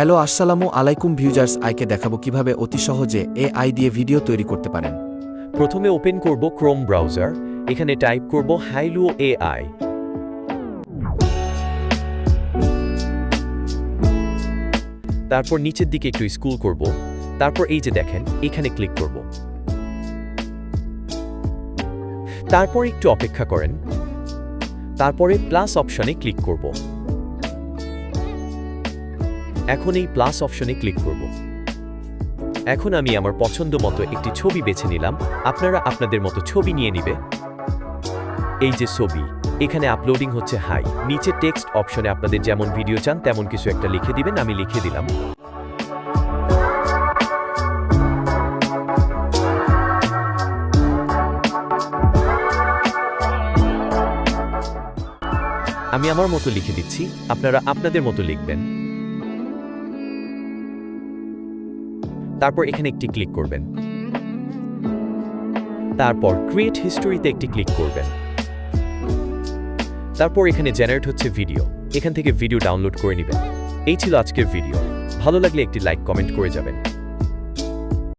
Hello, আসসালামু আলাইকুম ভিউজার্স। আইকে দেখাবো কীভাবে অতি সহজে এ আই দিয়ে ভিডিও তৈরি করতে পারেন। প্রথমে ওপেন করব ক্রোম ব্রাউজার এখানে টাইপ করব হাইলু এ আই তারপর নিচের দিকে একটু স্কুল করব। তারপর এই যে দেখেন, এখানে ক্লিক করব। তারপর একটু অপেক্ষা করেন। তারপরে প্লাস অপশনে ক্লিক করব। এখন এই প্লাস অপশনে ক্লিক করব। এখন আমি আমার পছন্দ মতো একটি ছবি বেছে নিলাম, আপনারা আপনাদের মতো ছবি নিয়ে নিবে। এই যে ছবি, এখানে আপলোডিং হচ্ছে হাই নিচে টেক্সট অপশনে আপনাদের যেমন ভিডিও চান, তেমন কিছু একটা লিখে দিবেন, আমি লিখে দিলাম। আমি আমার মতো লিখে দিচ্ছি, আপনারা আপনাদের মতো লিখবেন। তারপর এখানে একটি ক্লিক করবেন। তারপর ক্রিয়েট হিস্টোরিতে একটি ক্লিক করবেন। তারপর এখানে জেনারেট হচ্ছে ভিডিও এখান থেকে ভিডিও ডাউনলোড করে নেবেন। এই ছিল আজকের ভিডিও ভালো লাগলে একটি লাইক কমেন্ট করে যাবেন।